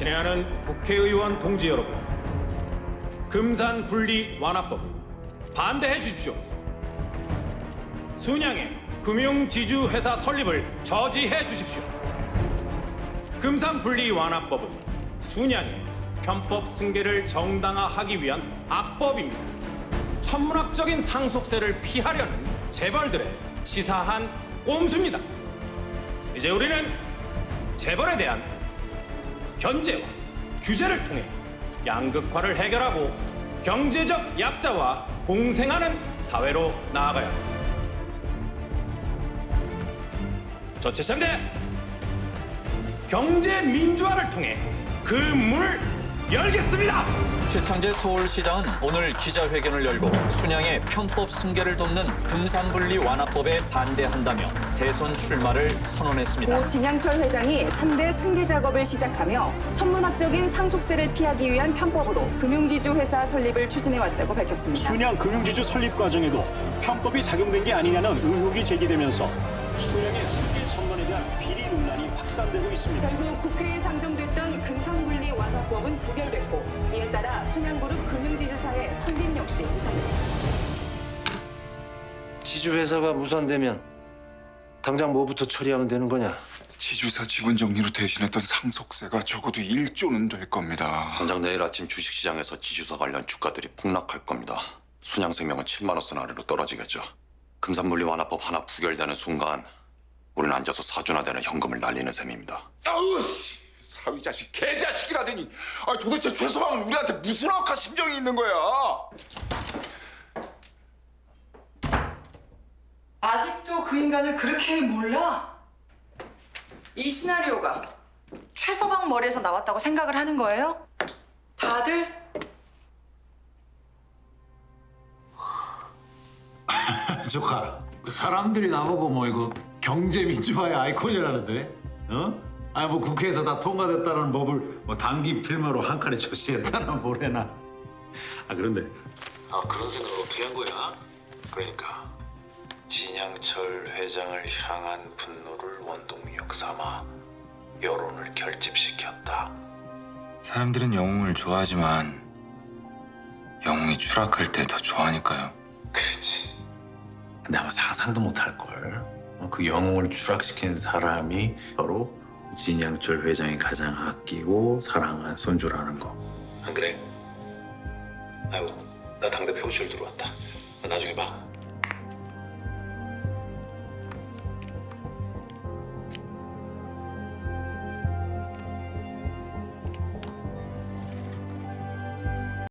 친애하는 국회의원 동지 여러분, 금산 분리 완화법 반대해 주십시오. 순양의 금융지주 회사 설립을 저지해 주십시오. 금산 분리 완화법은 순양의 편법 승계를 정당화하기 위한 악법입니다. 천문학적인 상속세를 피하려는 재벌들의 치사한 꼼수입니다. 이제 우리는 재벌에 대한 견제와 규제를 통해 양극화를 해결하고 경제적 약자와 공생하는 사회로 나아가야 합니다. 저 최창재 경제 민주화를 통해 그 문을 열겠습니다. 최창재 서울시장은 오늘 기자회견을 열고 순양의 편법 승계를 돕는 금산분리 완화법에 반대한다며 대선 출마를 선언했습니다. 고 진양철 회장이 3대 승계 작업을 시작하며 천문학적인 상속세를 피하기 위한 편법으로 금융지주 회사 설립을 추진해왔다고 밝혔습니다. 순양 금융지주 설립 과정에도 편법이 작용된 게 아니냐는 의혹이 제기되면서 순양의 승계 천만에 대한 비리 논란이 확산되고 있습니다. 결국 국회에 상정 부결됐고 이에 따라 순양그룹 금융지주사의 설립 역시 무산됐습니다. 지주회사가 무산되면 당장 뭐부터 처리하면 되는 거냐? 지주사 지분 정리로 대신했던 상속세가 적어도 1조는 될 겁니다. 당장 내일 아침 주식시장에서 지주사 관련 주가들이 폭락할 겁니다. 순양생명은 7만 원선 아래로 떨어지겠죠. 금산물리 완화법 하나 부결되는 순간 우리는 앉아서 사준화되는 현금을 날리는 셈입니다. 아우 씨, 사위 자식 개자식이라더니 아 도대체 최소방은 우리한테 무슨 억하 심정이 있는 거야? 아직도 그 인간을 그렇게 몰라? 이 시나리오가 최서방 머리에서 나왔다고 생각을 하는 거예요? 다들? 조카, 사람들이 나보고 뭐 이거 경제 민주화의 아이콘이라는데, 어? 아니 뭐 국회에서 다 통과됐다는 법을 뭐 단기 필마로 한 칸에 표시했다나 뭐래나. 아 그런데 아 그런 생각 어떻게 한 거야? 그러니까 진양철 회장을 향한 분노를 원동력 삼아 여론을 결집시켰다. 사람들은 영웅을 좋아하지만 영웅이 추락할 때 더 좋아하니까요. 그렇지. 근데 아마 상상도 못할 걸. 그 영웅을 추락시킨 사람이 바로 진양철 회장이 가장 아끼고 사랑한 손주라는 거. 안 그래? 아이고, 나 당대표 호출 들어왔다. 나중에 봐.